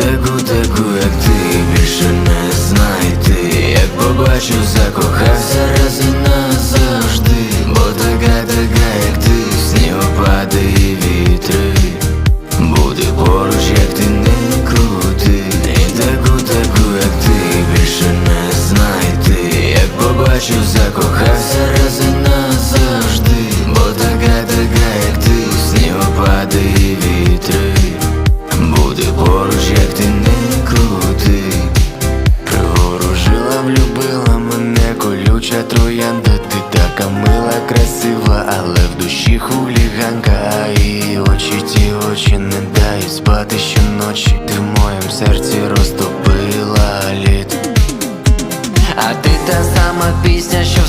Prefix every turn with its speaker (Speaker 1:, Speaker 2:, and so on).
Speaker 1: таку, таку, як ти більше не знайти. Як побачу, закохався раз і назавжди. Бо така, така, як ти, снігопади і вітри. Буде поруч, як ти не крути. І таку, таку, як ти більше не знайти. Як побачу, закохався як влюбила мене. Колюча троянда Ти така мила, красива, але в душі хуліганка. Очі ті очі не дають спати щоночі. Ти моєму серці розтопила лід. А ти та сама пісня, що